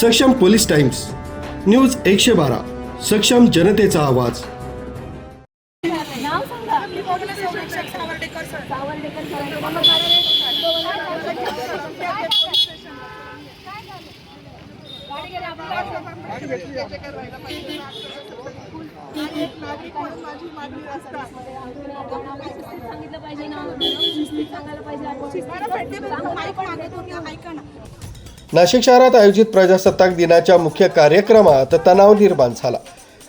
सक्षम police times news एकशे बारा सक्षम जनतेचा आवाज. सांगितलं पाहिजे ना सांगायला पाहिजे नाशिक शहरात आयोजित प्रजासत्ताक दिनाच्या मुख्य कार्यक्रमात तणाव निर्माण झाला.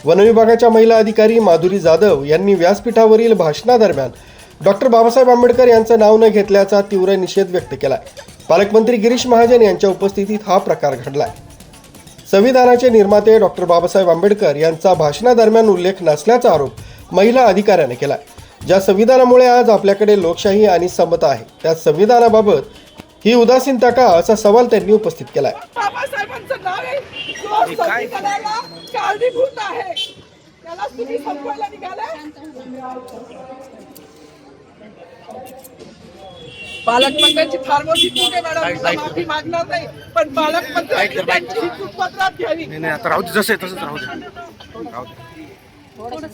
वनविभागाच्या महिला अधिकारी माधुरी जाधव यांनी व्यासपीठावरील भाषणादरम्यान डॉक्टर बाबासाहेब आंबेडकर यांचं नाव न घेतल्याचा तीव्र निषेध व्यक्त केलाय. पालकमंत्री गिरीश महाजन यांच्या उपस्थितीत हा प्रकार घडलाय. संविधानाचे निर्माते डॉक्टर बाबासाहेब आंबेडकर यांचा भाषणादरम्यान उल्लेख नसल्याचा आरोप महिला अधिकाऱ्याने केलाय. ज्या संविधानामुळे आज आपल्याकडे लोकशाही आणि समता आहे त्या संविधानाबाबत ही उदासीनता का असा सवाल त्यांनी उपस्थित केलाय. बाबासाहेबांचं नाव आहे. जो संविधानाला कारणीभूत आहे. त्याला तुम्ही संपवायला निघालाय पालकमंत्र्यांची फार मोठी चूक आहे मॅडम. माफी मागणार नाही. पण पालकमंत्र्यांनी त्यांची ही चूक पत्रात घ्यावी. नाही नाही आता राहू दे जसं आहे तसंच राहू दे. राहू दे.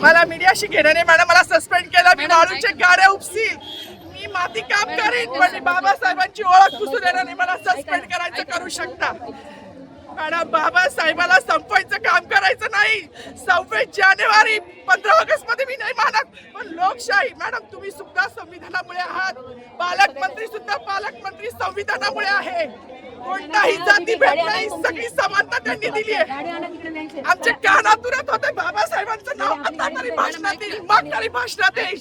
मला मीडियाशी घेणं नाही मॅडम मला सस्पेंड केलं. मी वाळूचे गाड्या उपसील मी माती काम करीन पण बाबासाहेबांची ओळख पुसू देणार नाही मला सस्पेंड करायचं करू शकता. मॅडम बाबासाहेबाला संपवायचं काम करायचं नाही. सव्वीस जानेवारी पंधरा ऑगस्टमध्ये मी नाही मानत. पण लोकशाही मॅडम तुम्ही सुद्धा संविधानामुळे आहात. पालकमंत्री सुद्धा पालकमंत्री संविधानामुळे आहे. कोणताही जाती भेट नाही सगळी समानता त्यांनी दिली आहे. आमच्या कानातुरात होते बाबासाहेबांचं नाव आता तरी भाषणात येईल मग तरी भाषणात येईल.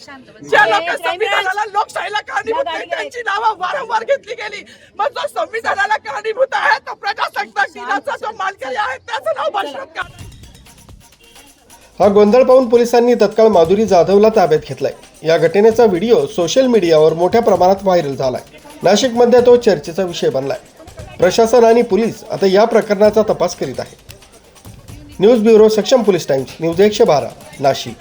ज्या लोक संविधानाला लोकशाहीला कारणीभूत नाही त्यांची नावं वारंवार घेतली गेली. मग जो संविधानाला कारणीभूत आहे तो प्रजासत्ताक दिनाचा जो मानकरी आहे त्याचं नाव भाषणात का हा गोंधळ पाहून पोलिसांनी तत्काळ माधुरी जाधवला ताब्यात घेतलाय. या घटनेचा व्हिडिओ सोशल मीडियावर मोठ्या प्रमाणात व्हायरल झालाय. नाशिकमध्ये तो चर्चेचा विषय बनलाय. प्रशासन आणि पोलीस आता या प्रकरणाचा तपास करीत आहे news bureau Saksham police times news एकशे बारा नाशिक.